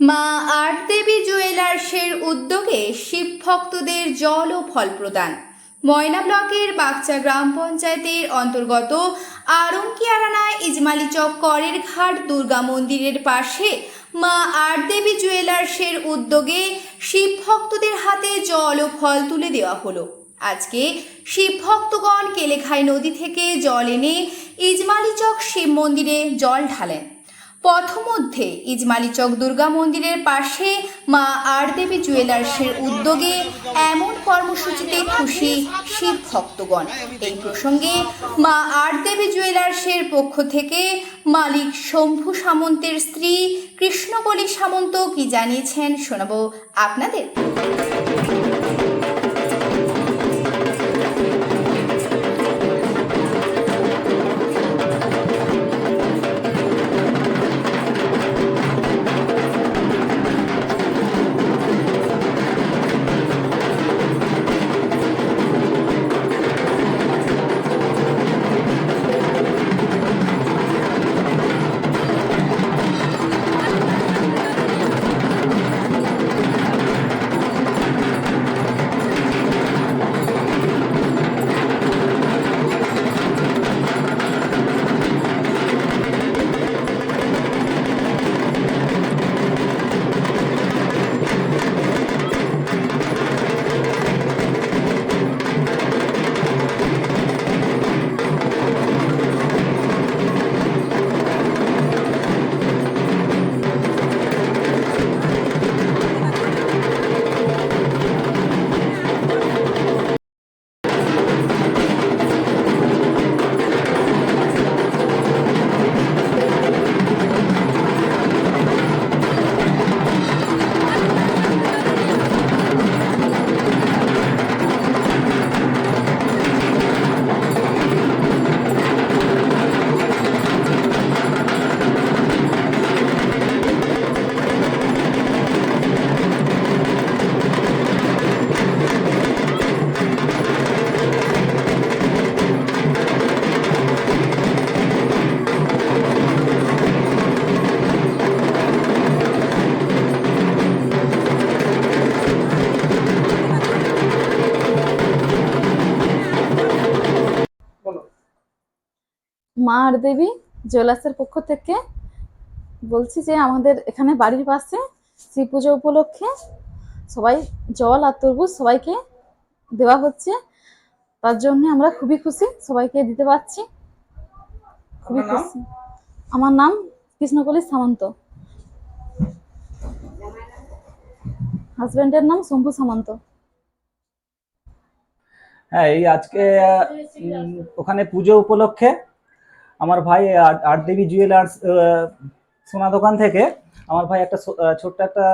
মা আটদেবী জুয়েলার্সের উদ্যোগে শিব ভক্তদের জল ও ফল প্রদান। ময়না ব্লকের বাগচা গ্রাম পঞ্চায়েতের অন্তর্গত আরঙ্কিয়ারানা ইজমালি চক করের ঘাট দুর্গা মন্দিরের পাশে মা আটদেবী জুয়েলার্সের উদ্যোগে শিব ভক্তদের হাতে জল ও ফল তুলে দেওয়া হলো। আজকে শিব ভক্তগণ কেলেখাই নদী থেকে জল এনে ইজমালি চক শিব মন্দিরে জল ঢালেন। পথমধ্যে ইজমালিচক দুর্গা মন্দিরের পাশে মা আরদেবী জুয়েলার্সের উদ্যোগে এমন কর্মসূচিতে খুশি শিব ভক্তগণ। এই প্রসঙ্গে মা আরদেবী জুয়েলার্সের পক্ষ থেকে মালিক শম্ভু সামন্তের স্ত্রী কৃষ্ণকলি সামন্ত কি জানিয়েছেন শোনাবো আপনাদের। মা আর দেবী জুয়েলার্সের পক্ষ থেকে বলছি যে আমাদের এখানে বাড়ির পাশে শিব পুজো উপলক্ষে সবাই জল আর তরমুজ সবাইকে দেওয়া হচ্ছে। তার জন্য আমরা খুবই খুশি সবাইকে দিতে পারছি। খুবই খুশি। আমার নাম কৃষ্ণকলি সামন্ত। হাজবেন্ডের নাম শম্ভু সামন্ত। হ্যাঁ এই আজকে ওখানে পুজো উপলক্ষে আমার ভাই আট- আট দেবী জুয়েলার্স সোনা দোকান থেকে আমার ভাই একটা ছোট্ট একটা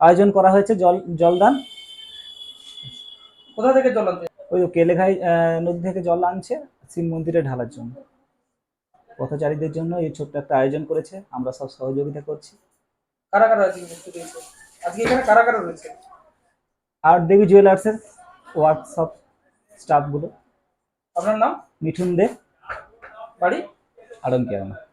আয়োজন করা হয়েছে জল জলদান। কোথা থেকে জল আনতে? ওই কেলেঘাই নদী থেকে জল আনছে শিব মন্দিরে ঢালার জন্য। পথচারীদের জন্য এই ছোট্ট একটা আয়োজন করেছে আমরা সব সহযোগিতা করছি। কারা কারা আজকে আজকে এখানে কারা কারা রয়েছে? আট দেবী জুয়েলার্সের ওয়ার্কশপ স্টাফগুলো আপনার নাম? মিঠুন দে। বাড়ি? ada yang tiada.